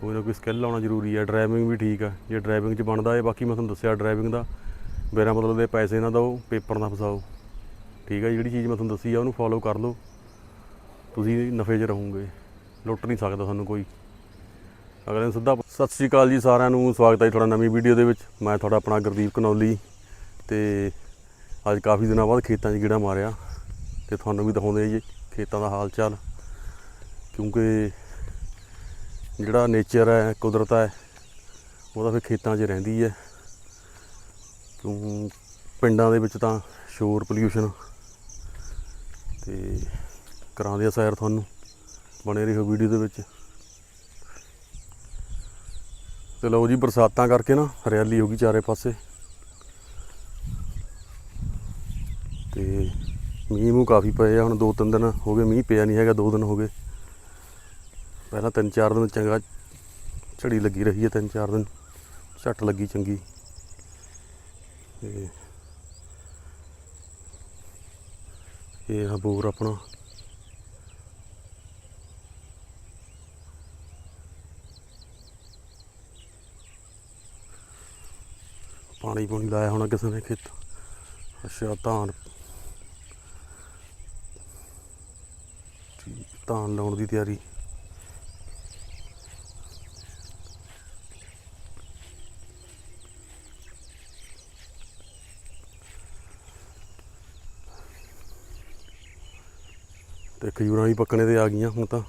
ਕੋਈ ਨਾ ਕੋਈ ਸਕਿੱਲ ਆਉਣਾ ਜ਼ਰੂਰੀ ਹੈ ਡਰਾਈਵਿੰਗ ਵੀ ਠੀਕ ਆ, ਜੇ ਡਰਾਈਵਿੰਗ 'ਚ ਬਣਦਾ ਹੈ ਬਾਕੀ ਮੈਂ ਤੁਹਾਨੂੰ ਦੱਸਿਆ ਡਰਾਈਵਿੰਗ ਦਾ, ਮੇਰਾ ਮਤਲਬ ਦੇ ਪੈਸੇ ਨਾ ਦਿਓ, ਪੇਪਰ ਨਾ ਫਸਾਓ। ਠੀਕ ਹੈ ਜਿਹੜੀ ਚੀਜ਼ ਮੈਂ ਤੁਹਾਨੂੰ ਦੱਸੀ ਆ, ਉਹਨੂੰ ਫੋਲੋ ਕਰ ਲਓ। ਤੁਸੀਂ ਨਫੇ 'ਚ ਰਹੋਗੇ, ਲੁੱਟ ਨਹੀਂ ਸਕਦਾ ਤੁਹਾਨੂੰ ਕੋਈ। ਅਗਲੇ ਦਿਨ ਸਿੱਧਾ ਸਤਿ ਸ਼੍ਰੀ ਅਕਾਲ ਜੀ ਸਾਰਿਆਂ ਨੂੰ, ਸਵਾਗਤ ਹੈ ਜੀ ਤੁਹਾਡਾ ਨਵੀਂ ਵੀਡੀਓ ਦੇ ਵਿੱਚ। ਮੈਂ ਤੁਹਾਡਾ ਆਪਣਾ ਗੁਰਦੀਪ ਕਨੌਲੀ ਤੇ ਅੱਜ ਕਾਫੀ ਦਿਨਾਂ ਬਾਅਦ ਖੇਤਾਂ 'ਚ ਗੇੜਾ ਮਾਰਿਆ ਤੇ ਤੁਹਾਨੂੰ ਵੀ ਦਿਖਾਉਂਦੇ ਜੀ ਖੇਤਾਂ ਦਾ ਹਾਲ ਚਾਲ ਕਿਉਂਕਿ ਜਿਹੜਾ ਨੇਚਰ ਹੈ, ਕੁਦਰਤ ਹੈ ਉਹ ਤਾਂ ਫਿਰ ਖੇਤਾਂ 'ਚ ਰਹਿੰਦੀ ਹੈ। ਕਿਉਂ? ਪਿੰਡਾਂ ਦੇ ਵਿੱਚ ਤਾਂ ਸ਼ੋਰ ਪੋਲਿਊਸ਼ਨ ਤੇ ਕਰਾਉਂਦੇ ਆ ਸੈਰ ਤੁਹਾਨੂੰ ਬਣੇ ਰਹੋ ਵੀਡੀਓ ਦੇ ਵਿੱਚ। ਤੇ ਲਓ ਜੀ, ਬਰਸਾਤਾਂ ਕਰਕੇ ਨਾ ਹਰਿਆਲੀ ਹੋ ਗਈ ਚਾਰੇ ਪਾਸੇ। ਤੇ ਮੀਂਹ ਮੂੰਹ ਕਾਫੀ ਪਏ ਆ, ਹੁਣ ਦੋ ਤਿੰਨ ਦਿਨ ਹੋ ਗਏ, ਮੀਂਹ ਪਿਆ ਨਹੀਂ ਹੈਗਾ, ਦੋ ਦਿਨ ਹੋ ਗਏ। ਪਹਿਲਾਂ ਤਿੰਨ ਚਾਰ ਦਿਨ ਚੰਗਾ ਝੜੀ ਲੱਗੀ ਰਹੀ ਹੈ, ਤਿੰਨ ਚਾਰ ਦਿਨ ਝੱਟ ਲੱਗੀ ਚੰਗੀ। ਤੇ ਇਹ ਆ ਬੋਰ ਆਪਣਾ। ਪਾਣੀ ਪੂਣੀ ਲਾਇਆ ਹੋਣਾ ਕਿਸੇ ਨੇ ਖੇਤ। ਅੱਛਾ, ਧਾਨ। ਧਾਨ ਲਾਉਣ ਦੀ ਤਿਆਰੀ। ਖਜੂਰਾਂ ਵੀ ਪੱਕਣੇ ਤੇ ਆ ਗਈਆਂ ਹੁਣ ਤਾਂ।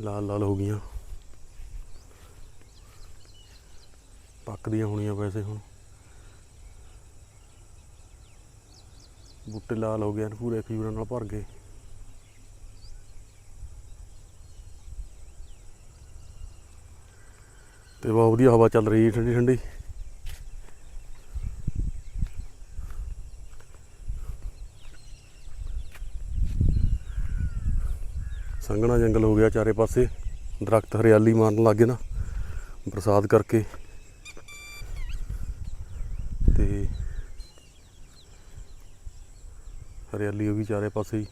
ਲਾਲ ਲਾਲ ਹੋ ਗਈਆਂ। ਪੱਕਦੀਆਂ ਹੋਣੀਆਂ ਵੈਸੇ ਹੁਣ। ਬੂਟੇ ਲਾਲ ਹੋ ਗਏ ਹਨ, ਪੂਰੇ ਖਜੂਰਾਂ ਨਾਲ ਭਰ ਗਏ। ਤੇ ਬਹੁਤ ਵਧੀਆ ਹਵਾ ਚੱਲ ਰਹੀ ਹੈ ਠੰਡੀ ਠੰਡੀ ਸੰਘਣਾ ਜੰਗਲ ਹੋ ਗਿਆ ਚਾਰੇ ਪਾਸੇ। ਦਰਖਤ ਹਰਿਆਲੀ ਮਾਰਨ ਲੱਗੇ ਨਾ। ਬਰਸਾਤ ਕਰਕੇ। ਤੇ ਹਰਿਆਲੀ ਹੋ ਗਈ ਚਾਰੇ ਪਾਸੇ ਹੀ।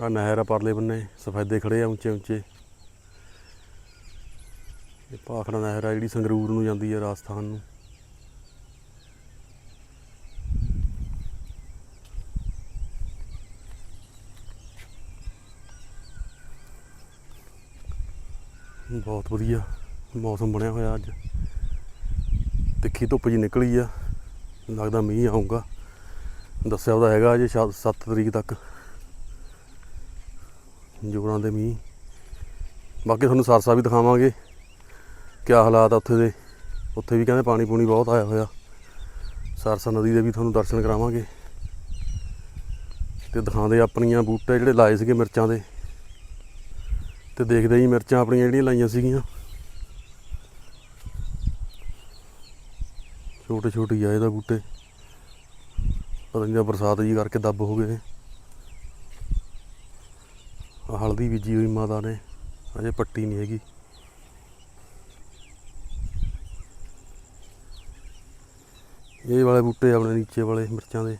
ਆ ਨਹਿਰ ਆ ਪਰਲੇ ਬੰਨੇ, ਸਫੈਦੇ ਖੜੇ ਆ ਉੱਚੇ ਉੱਚੇ। ਇਹ ਭਾਖੜਾ ਨਹਿਰ ਆ ਜਿਹੜੀ ਸੰਗਰੂਰ ਨੂੰ ਜਾਂਦੀ ਹੈ ਰਾਜਸਥਾਨ ਨੂੰ। ਬਹੁਤ ਵਧੀਆ ਮੌਸਮ ਬਣਿਆ ਹੋਇਆ ਅੱਜ। ਤਿੱਖੀ ਧੁੱਪ ਜੀ ਨਿਕਲੀ ਆ, ਲੱਗਦਾ ਮੀਂਹ ਆਊਗਾ। ਦੱਸਿਆ ਉਹਦਾ ਹੈਗਾ ਅਜੇ 7 ਤਰੀਕ ਤੱਕ। ਜੋਰਾਂ ਦੇ ਮੀਂਹ। ਬਾਕੀ ਤੁਹਾਨੂੰ ਸਰਸਾ ਵੀ ਦਿਖਾਵਾਂਗੇ, ਕਿਆ ਹਾਲਾਤ ਆ ਉੱਥੇ ਦੇ। ਉੱਥੇ ਵੀ ਕਹਿੰਦੇ ਪਾਣੀ ਪੂਣੀ ਬਹੁਤ ਆਇਆ ਹੋਇਆ। ਸਰਸਾ ਨਦੀ ਦੇ ਵੀ ਤੁਹਾਨੂੰ ਦਰਸ਼ਨ ਕਰਾਵਾਂਗੇ। ਤੇ ਦਿਖਾਉਂਦੇ ਆਪਣੀਆਂ ਬੂਟੇ ਜਿਹੜੇ ਲਾਏ ਸੀਗੇ ਮਿਰਚਾਂ ਦੇ। ਤੇ ਦੇਖਦੇ ਜੀ ਮਿਰਚਾਂ ਆਪਣੀਆਂ ਜਿਹੜੀਆਂ ਲਾਈਆਂ ਸੀਗੀਆਂ। ਛੋਟੇ ਛੋਟੇ ਹੀ ਆ ਇਹਦਾ ਬੂਟੇ। ਪਤਾ ਨਹੀਂ ਬਰਸਾਤ ਜੀ ਕਰਕੇ ਦੱਬ ਹੋ ਗਏ ਆਹ ਹਲਦੀ ਬੀਜੀ ਹੋਈ ਮਾਤਾ ਨੇ ਅਜੇ ਪੱਟੀ ਨਹੀਂ ਹੈਗੀ। ਇਹ ਵਾਲੇ ਬੂਟੇ ਆਪਣੇ ਨੀਚੇ ਵਾਲੇ ਮਿਰਚਾਂ ਦੇ।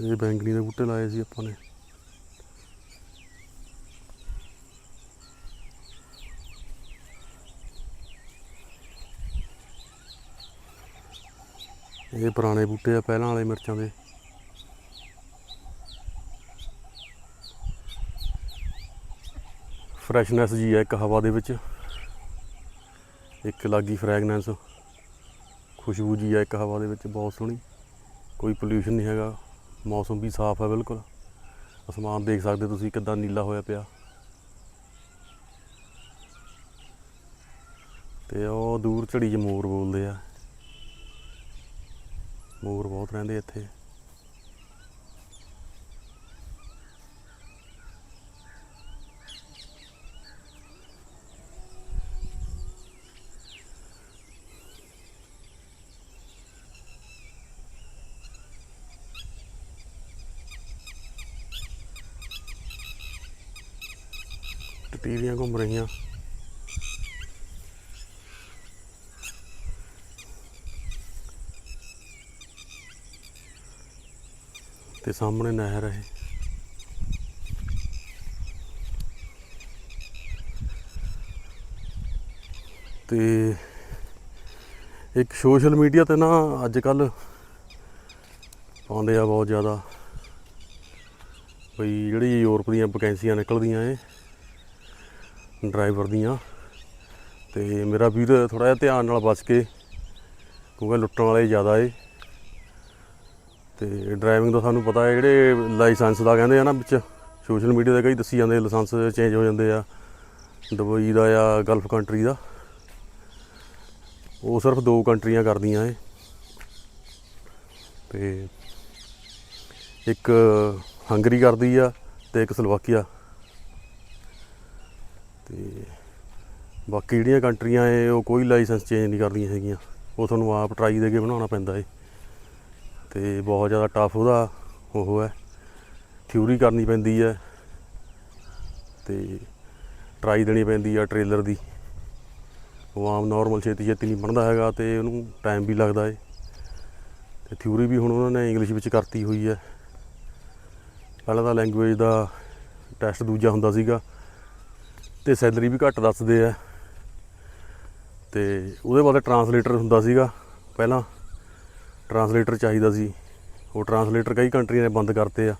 ਇਹ ਬੈਂਗਣੀ ਦੇ ਬੂਟੇ ਲਾਏ ਸੀ ਆਪਾਂ ਨੇ। ਇਹ ਪੁਰਾਣੇ ਬੂਟੇ ਆ ਪਹਿਲਾਂ ਵਾਲੇ ਮਿਰਚਾਂ ਦੇ। ਫਰੈਸ਼ਨੈਸ ਜੀ ਆ ਇੱਕ ਹਵਾ ਦੇ ਵਿੱਚ। ਇੱਕ ਲੱਗੀ ਫ੍ਰੈਗਨੈਂਸ ਖੁਸ਼ਬੂ ਜੀ ਆ ਇੱਕ ਹਵਾ ਦੇ ਵਿੱਚ, ਬਹੁਤ ਸੋਹਣੀ। ਕੋਈ ਪੋਲਿਊਸ਼ਨ ਨਹੀਂ ਹੈਗਾ। ਮੌਸਮ ਵੀ ਸਾਫ਼ ਹੈ ਬਿਲਕੁਲ। ਅਸਮਾਨ ਦੇਖ ਸਕਦੇ ਤੁਸੀਂ ਕਿੱਦਾਂ ਨੀਲਾ ਹੋਇਆ ਪਿਆ। ਤੇ ਉਹ ਦੂਰ ਝੜੀ 'ਚ ਮੋਰ ਬੋਲਦੇ ਆ। ਮੋਰ ਬਹੁਤ ਰਹਿੰਦੇ ਇੱਥੇ। ਟੀਵੀਆਂ ਘੁੰਮ ਰਹੀਆਂ। ਤੇ ਸਾਹਮਣੇ ਨਹਿਰ ਹੈ। ਤੇ ਇੱਕ ਸੋਸ਼ਲ ਮੀਡੀਆ ਤੇ ਨਾ ਅੱਜ ਕੱਲ ਆਉਂਦੇ ਆ ਬਹੁਤ ਜ਼ਿਆਦਾ। ਬਈ ਜਿਹੜੀ ਯੂਰਪ ਦੀਆਂ ਵੈਕੈਂਸੀਆਂ ਨਿਕਲਦੀਆਂ ਏ ਡਰਾਈਵਰ ਦੀਆਂ। ਤੇ ਮੇਰਾ ਵੀਰ ਥੋੜਾ ਜਿਹਾ ਧਿਆਨ ਨਾਲ ਬਚ ਕੇ, ਕਿਉਂਕਿ ਲੁੱਟਣ ਵਾਲੇ ਜ਼ਿਆਦਾ ਏ। ਤੇ ਡਰਾਈਵਿੰਗ ਦਾ ਸਾਨੂੰ ਪਤਾ ਹੈ, ਜਿਹੜੇ ਲਾਇਸੈਂਸ ਦਾ ਕਹਿੰਦੇ ਆ ਨਾ ਵਿੱਚ ਸੋਸ਼ਲ ਮੀਡੀਆ ਤੇ ਕਈ ਦੱਸੀ ਜਾਂਦੇ ਲਾਇਸੈਂਸ ਚੇਂਜ ਹੋ ਜਾਂਦੇ ਆ ਦੁਬਈ ਦਾ ਜਾਂ ਗਲਫ ਕੰਟਰੀ ਦਾ। ਉਹ ਸਿਰਫ ਦੋ ਕੰਟਰੀਆਂ ਕਰਦੀਆਂ ਏ ਤੇ ਇੱਕ ਹੰਗਰੀ ਕਰਦੀ ਆ ਤੇ ਇੱਕ ਸਲੋਵਾਕੀਆ ਤੇ ਬਾਕੀ ਜਿਹੜੀਆਂ ਕੰਟਰੀਆਂ ਏ ਉਹ ਕੋਈ ਲਾਇਸੈਂਸ ਚੇਂਜ ਨਹੀਂ ਕਰਦੀਆਂ ਹੈਗੀਆਂ। ਉਹ ਤੁਹਾਨੂੰ ਆਪ ਟਰਾਈ ਦੇ ਕੇ ਬਣਾਉਣਾ ਪੈਂਦਾ ਏ ਤੇ ਬਹੁਤ ਜ਼ਿਆਦਾ ਟਫ ਉਹਦਾ ਉਹ ਹੈ। ਥਿਊਰੀ ਕਰਨੀ ਪੈਂਦੀ ਹੈ ਤੇ ਟਰਾਈ ਦੇਣੀ ਪੈਂਦੀ ਆ ਟ੍ਰੇਲਰ ਦੀ। ਉਹ ਆਮ ਨਾਰਮਲ ਛੇਤੀ ਛੇਤੀ ਨਹੀਂ ਬਣਦਾ ਹੈਗਾ ਤੇ ਉਹਨੂੰ ਟਾਈਮ ਵੀ ਲੱਗਦਾ ਏ। ਤੇ ਥਿਊਰੀ ਵੀ ਹੁਣ ਉਹਨਾਂ ਨੇ ਇੰਗਲਿਸ਼ ਵਿੱਚ ਕਰਤੀ ਹੋਈ ਹੈ। ਪਹਿਲਾਂ ਤਾਂ ਲੈਂਗੁਏਜ ਦਾ ਟੈਸਟ ਦੂਜਾ ਹੁੰਦਾ ਸੀਗਾ ਤੇ ਸੈਲਰੀ ਵੀ ਘੱਟ ਦੱਸਦੇ ਆ। ਤੇ ਉਹਦੇ ਬਾਅਦ ਟਰਾਂਸਲੇਟਰ ਹੁੰਦਾ ਸੀਗਾ ਪਹਿਲਾਂ। ਟਰਾਂਸਲੇਟਰ ਚਾਹੀਦਾ ਸੀ। ਉਹ ਟਰਾਂਸਲੇਟਰ ਕਈ ਕੰਟਰੀਆਂ ਨੇ ਬੰਦ ਕਰਤੇ ਆ।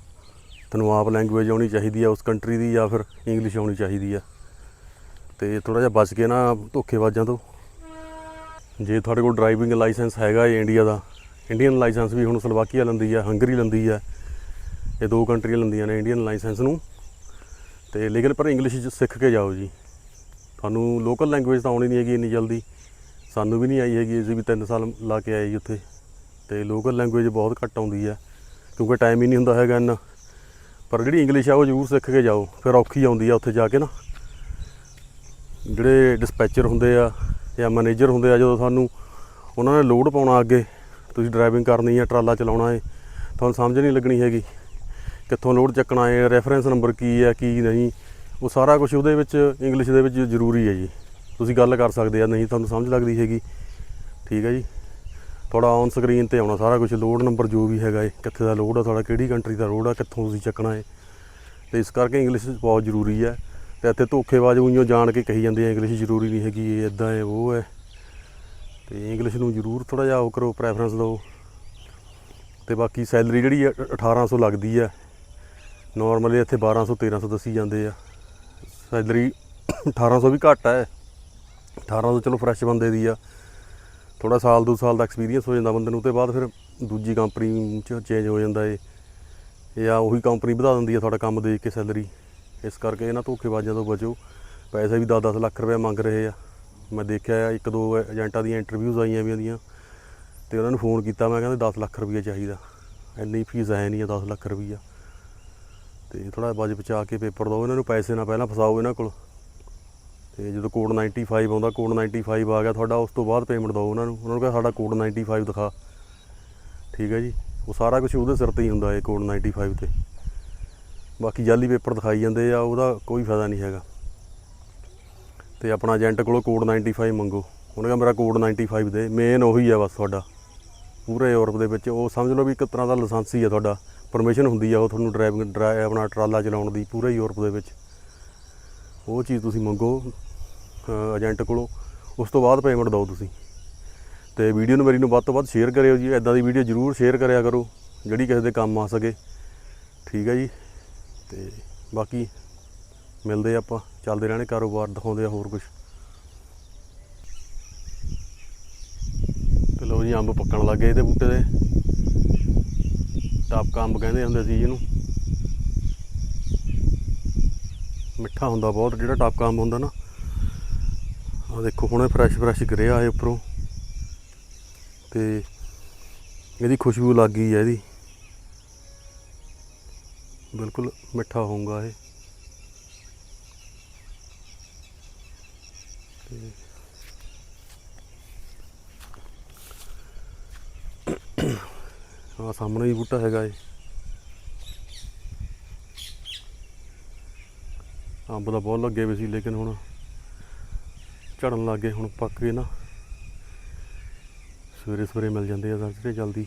ਤੈਨੂੰ ਆਪ ਲੈਂਗੁਏਜ ਆਉਣੀ ਚਾਹੀਦੀ ਆ, ਉਸ ਕੰਟਰੀ ਦੀ ਜਾਂ ਫਿਰ ਇੰਗਲਿਸ਼ ਆਉਣੀ ਚਾਹੀਦੀ ਆ। ਤੇ ਥੋੜਾ ਜਿਹਾ ਬਚ ਕੇ ਨਾ ਧੋਖੇਬਾਜ਼ਾਂ ਤੋਂ। ਜੇ ਤੁਹਾਡੇ ਕੋਲ ਡਰਾਈਵਿੰਗ ਲਾਇਸੈਂਸ ਹੈਗਾ ਏ ਇੰਡੀਆ ਦਾ, ਇੰਡੀਅਨ ਲਾਇਸੈਂਸ ਵੀ ਹੁਣ ਸਲੋਵਾਕੀਆ ਲੈਂਦੀ ਆ, ਹੰਗਰੀ ਲੈਂਦੀ ਆ। ਇਹ ਦੋ ਕੰਟਰੀਆਂ ਲੈਂਦੀਆਂ ਨੇ ਇੰਡੀਅਨ ਲਾਇਸੈਂਸ ਨੂੰ। ਤੇ ਲੇਕਿਨ ਪਰ ਇੰਗਲਿਸ਼ ਚ ਸਿੱਖ ਕੇ ਜਾਓ ਜੀ। ਤੁਹਾਨੂੰ ਲੋਕਲ ਲੈਂਗੁਏਜ ਤਾਂ ਆਉਣੀ ਨਹੀਂ ਹੈਗੀ ਇੰਨੀ ਜਲਦੀ। ਸਾਨੂੰ ਵੀ ਨਹੀਂ ਆਈ ਹੈਗੀ, ਅਸੀਂ ਵੀ 3 ਸਾਲ ਲਾ ਕੇ ਆਏ ਜੀ ਉੱਥੇ। ਤੇ ਲੋਕਲ ਲੈਂਗੁਏਜ ਬਹੁਤ ਘੱਟ ਆਉਂਦੀ ਹੈ, ਕਿਉਂਕਿ ਟਾਈਮ ਹੀ ਨਹੀਂ ਹੁੰਦਾ ਹੈਗਾ ਇੰਨਾ। ਪਰ ਜਿਹੜੀ ਇੰਗਲਿਸ਼ ਆ ਉਹ ਜ਼ਰੂਰ ਸਿੱਖ ਕੇ ਜਾਓ, ਫਿਰ ਔਖੀ ਆਉਂਦੀ ਆ ਉੱਥੇ ਜਾ ਕੇ ਨਾ। ਜਿਹੜੇ ਡਿਸਪੈਚਰ ਹੁੰਦੇ ਆ ਜਾਂ ਮੈਨੇਜਰ ਹੁੰਦੇ ਆ, ਜਦੋਂ ਤੁਹਾਨੂੰ ਉਹਨਾਂ ਨੇ ਲੋਡ ਪਾਉਣਾ ਅੱਗੇ, ਤੁਸੀਂ ਡਰਾਈਵਿੰਗ ਕਰਨੀ ਹੈ ਟਰਾਲਾ ਚਲਾਉਣਾ ਹੈ ਤੁਹਾਨੂੰ ਸਮਝ ਨਹੀਂ ਲੱਗਣੀ ਹੈਗੀ ਕਿੱਥੋਂ ਲੋਡ ਚੱਕਣਾ ਹੈ ਰੈਫਰੈਂਸ ਨੰਬਰ ਕੀ ਹੈ ਕੀ ਨਹੀਂ, ਉਹ ਸਾਰਾ ਕੁਝ ਉਹਦੇ ਵਿੱਚ ਇੰਗਲਿਸ਼ ਦੇ ਵਿੱਚ ਜ਼ਰੂਰੀ ਹੈ ਜੀ। ਤੁਸੀਂ ਗੱਲ ਕਰ ਸਕਦੇ ਆ, ਨਹੀਂ ਤੁਹਾਨੂੰ ਸਮਝ ਲੱਗਦੀ ਹੈਗੀ। ਠੀਕ ਹੈ ਜੀ। ਤੁਹਾਡਾ ਔਨ ਸਕਰੀਨ ਤੇ ਆਉਣਾ, ਸਾਰਾ ਕੁਝ ਲੋਡ ਨੰਬਰ ਜੋ ਵੀ ਹੈਗਾ ਏ ਕਿੱਥੇ ਦਾ ਲੋਡ ਆ, ਤੁਹਾਡਾ ਕਿਹੜੀ ਕੰਟਰੀ ਦਾ ਲੋਡ ਆ, ਕਿੱਥੋਂ ਤੁਸੀਂ ਚੱਕਣਾ ਏ ਤੇ ਇਸ ਕਰਕੇ ਇੰਗਲਿਸ਼ ਬਹੁਤ ਜ਼ਰੂਰੀ ਹੈ ਤੇ ਇੱਥੇ ਧੋਖੇਬਾਜ਼ ਉਈਓ ਜਾਣ ਕੇ ਕਹੀ ਜਾਂਦੇ ਆ ਇੰਗਲਿਸ਼ ਜ਼ਰੂਰੀ ਨਹੀਂ ਹੈਗੀ, ਇਹ ਇਦਾਂ ਹੈ ਉਹ ਹੈ। ਤੇ ਇੰਗਲਿਸ਼ ਨੂੰ ਜ਼ਰੂਰ ਥੋੜਾ ਜਿਹਾ ਉਹ ਕਰੋ ਪ੍ਰੈਫਰੈਂਸ ਦਿਓ। ਤੇ ਬਾਕੀ ਸੈਲਰੀ ਜਿਹੜੀ ਹੈ 1800 ਲੱਗਦੀ ਆ। ਨਾਰਮਲੀ ਇੱਥੇ 1200 1300 ਦੱਸੀ ਜਾਂਦੇ ਆ। ਸੈਲਰੀ 1800 ਵੀ ਘੱਟ ਹੈ 1800 ਚਲੋ ਫਰੈਸ਼ ਬੰਦੇ ਦੀ ਆ। ਥੋੜਾ ਸਾਲ ਦੋ ਸਾਲ ਦਾ ਐਕਸਪੀਰੀਅੰਸ ਹੋ ਜਾਂਦਾ ਬੰਦੇ ਨੂੰ ਤੇ ਬਾਅਦ ਫਿਰ ਦੂਜੀ ਕੰਪਨੀ ਚ ਚੇਂਜ ਹੋ ਜਾਂਦਾ ਏ ਜਾਂ ਉਹੀ ਕੰਪਨੀ ਵਧਾ ਦਿੰਦੀ ਆ ਤੁਹਾਡਾ ਕੰਮ ਦੇਖ ਕੇ ਸੈਲਰੀ ਇਸ ਕਰਕੇ ਇਹਨਾਂ ਧੋਖੇਬਾਜ਼ਾਂ ਤੋਂ ਬਚੋ। ਪੈਸੇ ਵੀ 10-10 ਲੱਖ ਰੁਪਏ ਮੰਗ ਰਹੇ ਆ। ਮੈਂ ਦੇਖਿਆ ਆ, ਇੱਕ ਦੋ ਏਜੰਟਾਂ ਦੀਆਂ ਇੰਟਰਵਿਊਜ਼ ਆਈਆਂ ਵੀ ਉਹਦੀਆਂ। ਤੇ ਉਹਨਾਂ ਨੂੰ ਫੋਨ ਕੀਤਾ, ਮੈਂ ਕਹਿੰਦੇ 10 ਲੱਖ ਰੁਪਏ ਚਾਹੀਦਾ। ਇੰਨੀ ਫੀਸ ਹੈ ਨਹੀਂ ਆ 10 ਲੱਖ ਰੁਪਈਆ ਤੇ ਥੋੜਾ ਬਜ ਬਚਾ ਕੇ ਪੇਪਰ ਦਿਓ, ਇਹਨਾਂ ਨੂੰ ਪੈਸੇ ਨਾ ਪਹਿਲਾਂ ਫਸਾਓ ਇਹਨਾਂ ਕੋਲ। ਤੇ ਜਦੋਂ ਕੋਡ 95 ਆਉਂਦਾ ਕੋਡ 95 ਆ ਗਿਆ, ਤੁਹਾਡਾ ਉਸ ਤੋਂ ਬਾਅਦ ਪੇਮੈਂਟ ਦਿਓ ਉਹਨਾਂ ਨੂੰ। ਉਹਨਾਂ ਨੂੰ ਕਹੇ ਸਾਡਾ ਕੋਡ 95 ਦਿਖਾ। ਠੀਕ ਹੈ ਜੀ? ਉਹ ਸਾਰਾ ਕੁਝ ਉਹਦੇ ਸਿਰ ਤੇ ਹੀ ਹੁੰਦਾ ਹੈ ਕੋਡ 95 ਤੇ। ਬਾਕੀ ਜਾਲੀ ਪੇਪਰ ਦਿਖਾਈ ਜਾਂਦੇ ਆ, ਉਹਦਾ ਕੋਈ ਫਾਇਦਾ ਨਹੀਂ ਹੈਗਾ। ਤੇ ਆਪਣਾ ਏਜੰਟ ਕੋਲੋਂ ਕੋਡ 95 ਮੰਗੋ। ਉਹਨੇ ਕਿਹਾ ਮੇਰਾ ਕੋਡ 95 ਦੇ। ਮੇਨ ਉਹੀ ਆ ਬਸ ਤੁਹਾਡਾ। ਪੂਰੇ ਯੂਰਪ ਦੇ ਵਿੱਚ ਉਹ ਸਮਝ ਲਓ ਵੀ ਇੱਕ ਤਰ੍ਹਾਂ ਦਾ ਲਾਇਸੈਂਸ ਹੀ ਆ ਤੁਹਾਡਾ। ਪਰਮਿਸ਼ਨ ਹੁੰਦੀ ਆ ਉਹ ਤੁਹਾਨੂੰ ਡਰਾਈਵਿੰਗ ਡਰਾਈ ਆਪਣਾ ਟਰਾਲਾ ਚਲਾਉਣ ਦੀ, ਪੂਰੇ ਯੂਰਪ ਦੇ ਵਿੱਚ। ਉਹ ਚੀਜ਼ ਤੁਸੀਂ ਮੰਗੋ ਏਜੰਟ ਕੋਲੋਂ, ਉਸ ਤੋਂ ਬਾਅਦ ਪੇਮੈਂਟ ਦਿਓ ਤੁਸੀਂ। ਤੇ ਵੀਡੀਓ ਨੂੰ ਮੇਰੀ ਨੂੰ ਵੱਧ ਤੋਂ ਵੱਧ ਸ਼ੇਅਰ ਕਰਿਓ ਜੀ ਐਦਾਂ ਦੀ ਵੀਡੀਓ ਜ਼ਰੂਰ ਸ਼ੇਅਰ ਕਰਿਆ ਕਰੋ, ਜਿਹੜੀ ਕਿਸੇ ਦੇ ਕੰਮ ਆ ਸਕੇ। ਠੀਕ ਹੈ ਜੀ? ਤੇ ਬਾਕੀ ਮਿਲਦੇ ਆਪਾਂ, ਚੱਲਦੇ ਰਹਿਣੇ, ਕਾਰੋਬਾਰ ਦਿਖਾਉਂਦੇ ਆ ਹੋਰ ਕੁਝ ਤੇ ਲੋ ਜੀ, ਅੰਬ ਪੱਕਣ ਲੱਗ ਗਏ ਇਹਦੇ ਬੂਟੇ ਦੇ। ਟਾਪਕਾ ਅੰਬ ਕਹਿੰਦੇ ਹੁੰਦੇ ਸੀ ਇਹਨੂੰ। ਮਿੱਠਾ ਹੁੰਦਾ ਬਹੁਤ, ਜਿਹੜਾ ਟਾਪਕਾ ਅੰਬ ਹੁੰਦਾ ਨਾ। ਆ ਦੇਖੋ, ਹੁਣੇ ਫਰੈਸ਼ ਫਰੈਸ਼ ਗਿਰਿਆ ਇਹ ਉੱਪਰੋਂ। ਤੇ ਇਹਦੀ ਖੁਸ਼ਬੂ ਲੱਗ ਗਈ ਹੈ ਇਹਦੀ। ਬਿਲਕੁਲ ਮਿੱਠਾ ਹੋਊਗਾ ਇਹ। ਆ ਸਾਹਮਣੇ ਹੀ ਬੂਟਾ ਹੈਗਾ ਏ ਅੰਬ ਤਾਂ ਬਹੁਤ ਲੱਗੇ ਵੇ ਸੀ, ਲੇਕਿਨ ਹੁਣ ਝੜਨ ਲੱਗ ਗਏ, ਹੁਣ ਪੱਕ ਗਏ ਨਾ। ਸਵੇਰੇ ਸਵੇਰੇ ਮਿਲ ਜਾਂਦੇ ਆ ਜਿਹੜੇ ਜਲਦੀ।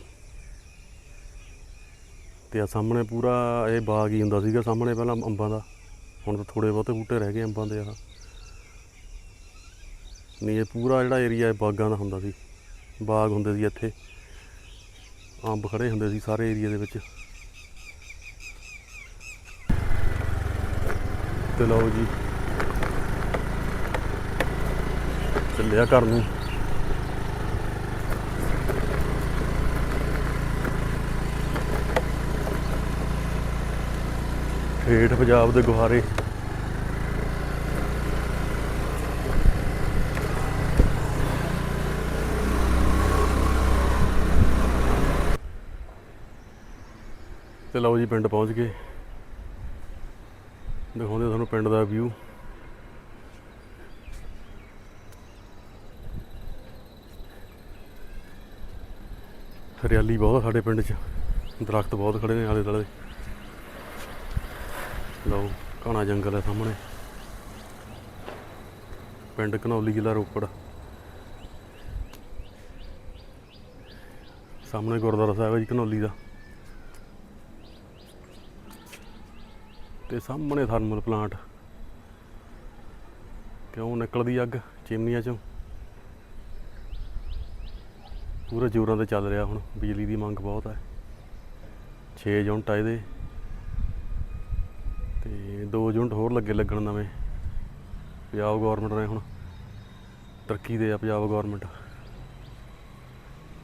ਤੇ ਆ ਸਾਹਮਣੇ ਪੂਰਾ ਇਹ ਬਾਗ ਹੀ ਹੁੰਦਾ ਸੀਗਾ ਸਾਹਮਣੇ ਪਹਿਲਾਂ ਅੰਬਾਂ ਦਾ। ਹੁਣ ਤਾਂ ਥੋੜੇ ਬਹੁਤੇ ਬੂਟੇ ਰਹਿ ਗਏ ਅੰਬਾਂ ਦੇ ਆ ਨਹੀਂ, ਇਹ ਪੂਰਾ ਜਿਹੜਾ ਏਰੀਆ ਬਾਗਾਂ ਦਾ ਹੁੰਦਾ ਸੀ। ਬਾਗ ਹੁੰਦੇ ਸੀ ਇੱਥੇ। ਅੰਬ ਖੜੇ ਹੁੰਦੇ ਸੀ ਸਾਰੇ ਏਰੀਆ ਦੇ ਵਿੱਚ। ਤੇ ਲਓ ਜੀ। ਚੱਲਿਆ ਘਰ ਨੂੰ। ਠੇਠ ਪੰਜਾਬ ਦੇ ਗੁਹਾਰੇ। ਤੇ ਲਓ ਜੀ, ਪਿੰਡ ਪਹੁੰਚ ਗਏ। ਦਿਖਾਉਂਦੇ ਤੁਹਾਨੂੰ ਪਿੰਡ ਦਾ ਵਿਊ ਹਰਿਆਲੀ ਬਹੁਤ ਸਾਡੇ ਪਿੰਡ 'ਚ। ਦਰਖਤ ਬਹੁਤ ਖੜੇ ਨੇ ਆਲੇ ਦੁਆਲੇ। ਲਓ, ਘਣਾ ਜੰਗਲ ਹੈ ਸਾਹਮਣੇ। ਪਿੰਡ ਘਨੌਲੀ ਜ਼ਿਲ੍ਹਾ ਰੋਪੜ। ਸਾਹਮਣੇ ਗੁਰਦੁਆਰਾ ਸਾਹਿਬ ਹੈ ਜੀ ਘਨੌਲੀ ਦਾ। ਤੇ ਸਾਹਮਣੇ ਥਰਮਲ ਪਲਾਂਟ। ਕਿਉਂ ਨਿਕਲਦੀ ਅੱਗ ਚਿਮਨੀਆਂ ਚੋਂ? ਪੂਰੇ ਜ਼ੋਰਾਂ ਤੇ ਚੱਲ ਰਿਹਾ ਹੁਣ, ਬਿਜਲੀ ਦੀ ਮੰਗ ਬਹੁਤ ਹੈ। 6 ਯੂਨਿਟ ਆ ਇਹਦੇ। ਤੇ 2 ਯੂਨਿਟ ਹੋਰ ਲੱਗੇ ਲੱਗਣ ਨਵੇਂ। ਪੰਜਾਬ ਗਵਰਨਮੈਂਟ ਨੇ ਹੁਣ, ਤਰੱਕੀ ਦੇ ਆ ਪੰਜਾਬ ਗਵਰਨਮੈਂਟ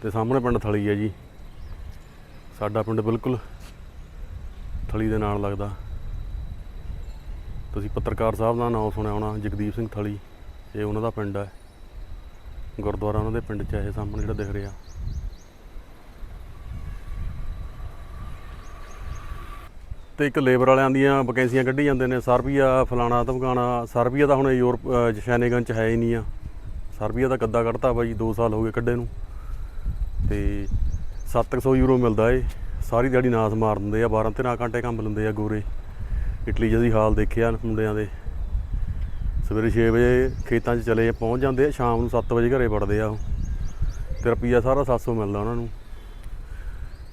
ਤੇ ਸਾਹਮਣੇ ਪਿੰਡ ਥਲੀ ਹੈ ਜੀ। ਸਾਡਾ ਪਿੰਡ ਬਿਲਕੁਲ ਥਲੀ ਦੇ ਨਾਲ ਲੱਗਦਾ। ਤੁਸੀਂ ਪੱਤਰਕਾਰ ਸਾਹਿਬ ਦਾ ਨਾਮ ਸੁਣਿਆ ਹੋਣਾ ਜਗਦੀਪ ਸਿੰਘ ਥਲੀ ਇਹ ਉਹਨਾਂ ਦਾ ਪਿੰਡ ਹੈ। ਗੁਰਦੁਆਰਾ ਉਹਨਾਂ ਦੇ ਪਿੰਡ 'ਚ ਇਹ ਸਾਹਮਣੇ ਜਿਹੜਾ ਦਿਖ ਰਿਹਾ। ਤੇ ਇੱਕ ਲੇਬਰ ਵਾਲਿਆਂ ਦੀਆਂ ਵੈਕੈਂਸੀਆਂ ਕੱਢੀ ਜਾਂਦੇ ਨੇ ਸਰਬੀਆ ਫਲਾਣਾ ਧਮਕਾਣਾ ਸਰਬੀਆ ਤਾਂ ਹੁਣ ਯੂਰਪ ਅ, ਸ਼ੈਨੇਗਨ ਚ ਹੈ ਹੀ ਨਹੀਂ ਆ। ਸਰਬੀਆ ਦਾ ਕੱਦਾ ਕੱਢਤਾ ਬਾਈ 2 ਸਾਲ ਹੋ ਗਏ ਕੱਢੇ ਨੂੰ। ਤੇ 700 ਯੂਰੋ ਮਿਲਦਾ ਏ। ਸਾਰੀ ਦਿਹਾੜੀ ਨਾਸ ਮਾਰ ਦਿੰਦੇ ਆ 12 13 ਘੰਟੇ ਕੰਮ ਲੈਂਦੇ ਆ ਗੋਰੇ। ਇਟਲੀ 'ਚ ਅਸੀਂ ਹਾਲ ਦੇਖਿਆ ਮੁੰਡਿਆਂ ਦੇ। ਸਵੇਰੇ 6 ਵਜੇ ਖੇਤਾਂ 'ਚ ਚਲੇ ਪਹੁੰਚ ਜਾਂਦੇ ਆ, ਸ਼ਾਮ ਨੂੰ 7 ਵਜੇ ਘਰੇ ਵੜਦੇ ਆ ਉਹ। ਤੇ ਰੁਪਈਆ ਸਾਰਾ 700 ਮਿਲਦਾ ਉਹਨਾਂ ਨੂੰ।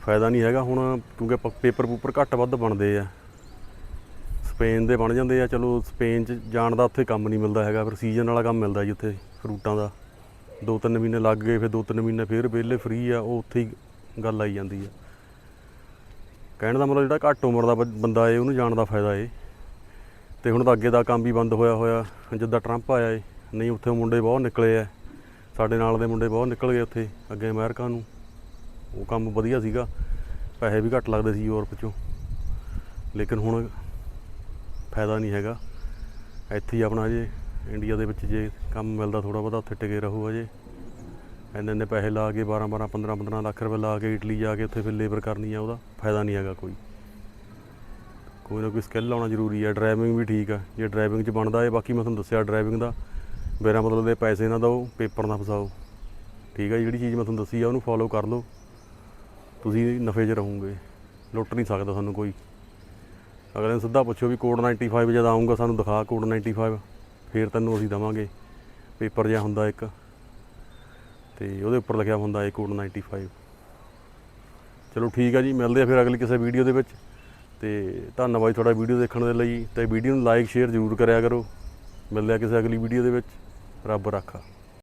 ਫਾਇਦਾ ਨਹੀਂ ਹੈਗਾ ਹੁਣ, ਕਿਉਂਕਿ ਪ- ਪੇਪਰ ਪੂਪਰ ਘੱਟ ਵੱਧ ਬਣਦੇ ਆ। ਸਪੇਨ ਦੇ ਬਣ ਜਾਂਦੇ ਆ, ਚਲੋ ਸਪੇਨ 'ਚ ਜਾਣ ਦਾ ਉੱਥੇ ਕੰਮ ਨਹੀਂ ਮਿਲਦਾ ਹੈਗਾ, ਫਿਰ ਸੀਜ਼ਨ ਵਾਲਾ ਕੰਮ ਮਿਲਦਾ ਜੀ ਉੱਥੇ ਫਰੂਟਾਂ ਦਾ। ਦੋ ਤਿੰਨ ਮਹੀਨੇ ਲੱਗ ਗਏ, ਫਿਰ ਦੋ ਤਿੰਨ ਮਹੀਨੇ ਫਿਰ ਵਿਹਲੇ ਫ੍ਰੀ ਆ, ਉਹ ਉੱਥੇ ਹੀ ਗੱਲ ਆਈ ਜਾਂਦੀ ਆ। ਕਹਿਣ ਦਾ ਮਤਲਬ ਜਿਹੜਾ ਘੱਟ ਉਮਰ ਦਾ ਬ- ਬੰਦਾ ਏ, ਉਹਨੂੰ ਜਾਣ ਦਾ ਫਾਇਦਾ ਏ। ਤੇ ਹੁਣ ਤਾਂ ਅੱਗੇ ਦਾ ਕੰਮ ਵੀ ਬੰਦ ਹੋਇਆ ਹੋਇਆ, ਜਿੱਦਾਂ ਟਰੰਪ ਆਇਆ ਏ, ਨਹੀਂ ਉੱਥੇ ਮੁੰਡੇ ਬਹੁਤ ਨਿਕਲੇ ਆ। ਸਾਡੇ ਨਾਲ ਦੇ ਮੁੰਡੇ ਬਹੁਤ ਨਿਕਲ ਗਏ ਉੱਥੇ, ਅੱਗੇ ਅਮਰੀਕਾ ਨੂੰ। ਉਹ ਕੰਮ ਵਧੀਆ ਸੀਗਾ, ਪੈਸੇ ਵੀ ਘੱਟ ਲੱਗਦੇ ਸੀ ਯੂਰਪ ਚੋਂ। ਲੇਕਿਨ ਹੁਣ ਫਾਇਦਾ ਨਹੀਂ ਹੈਗਾ। ਇੱਥੇ ਹੀ ਆਪਣਾ ਜੇ, ਇੰਡੀਆ ਦੇ ਵਿੱਚ ਜੇ ਕੰਮ ਮਿਲਦਾ ਥੋੜਾ ਬਹੁਤਾ, ਉੱਥੇ ਟਿਕੇ ਰਹੋ ਅਜੇ। ਇੰਨੇ ਇੰਨੇ ਪੈਸੇ ਲਾ ਕੇ 12 12 15 15 ਲੱਖ ਰੁਪਏ ਲਾ ਕੇ ਇਟਲੀ ਜਾ ਕੇ ਉੱਥੇ ਫਿਰ ਲੇਬਰ ਕਰਨੀ ਆ, ਉਹਦਾ ਫਾਇਦਾ ਨਹੀਂ ਹੈਗਾ ਕੋਈ। ਕੋਈ ਨਾ ਕੋਈ ਸਕਿੱਲ ਆਉਣਾ ਜ਼ਰੂਰੀ ਹੈ ਡਰਾਈਵਿੰਗ ਵੀ ਠੀਕ ਆ। ਜੇ ਡਰਾਈਵਿੰਗ 'ਚ ਬਣਦਾ ਹੈ ਬਾਕੀ ਮੈਂ ਤੁਹਾਨੂੰ ਦੱਸਿਆ ਡਰਾਈਵਿੰਗ ਦਾ, ਮੇਰਾ ਮਤਲਬ ਦੇ ਪੈਸੇ ਨਾ ਦਿਓ, ਪੇਪਰ ਨਾ ਫਸਾਓ। ਠੀਕ ਆ ਜਿਹੜੀ ਚੀਜ਼ ਮੈਂ ਤੁਹਾਨੂੰ ਦੱਸੀ ਆ, ਉਹਨੂੰ ਫੋਲੋ ਕਰ ਲਓ। ਤੁਸੀਂ ਨਫੇ 'ਚ ਰਹੋਗੇ, ਲੁੱਟ ਨਹੀਂ ਸਕਦਾ ਤੁਹਾਨੂੰ ਕੋਈ। ਅਗਲੇ ਨੂੰ ਸਿੱਧਾ ਪੁੱਛੋ ਵੀ ਕੋਡ 95 ਜਦ ਆਉਂਗਾ ਸਾਨੂੰ ਦਿਖਾ ਕੋਡ 95 ਫੇਰ ਤੈਨੂੰ ਅਸੀਂ ਦਵਾਂਗੇ। ਪੇਪਰ ਜਿਹਾ ਹੁੰਦਾ ਇੱਕ। ਤੇ ਉਹਦੇ ਉੱਪਰ ਲਿਖਿਆ ਹੁੰਦਾ ਏ ਕੋਡ 95 ਚਲੋ ਠੀਕ ਆ ਜੀ, ਮਿਲਦੇ ਆ ਫਿਰ ਅਗਲੀ ਕਿਸੇ ਵੀਡੀਓ ਦੇ ਵਿੱਚ। ਤੇ ਧੰਨਵਾਦ ਤੁਹਾਡਾ ਵੀਡੀਓ ਦੇਖਣ ਦੇ ਲਈ। ਤੇ ਵੀਡੀਓ ਨੂੰ ਲਾਈਕ ਸ਼ੇਅਰ ਜ਼ਰੂਰ ਕਰਿਆ ਕਰੋ। ਮਿਲਦੇ ਆ ਕਿਸੇ ਅਗਲੀ ਵੀਡੀਓ ਦੇ ਵਿੱਚ। ਰੱਬ ਰਾਖਾ।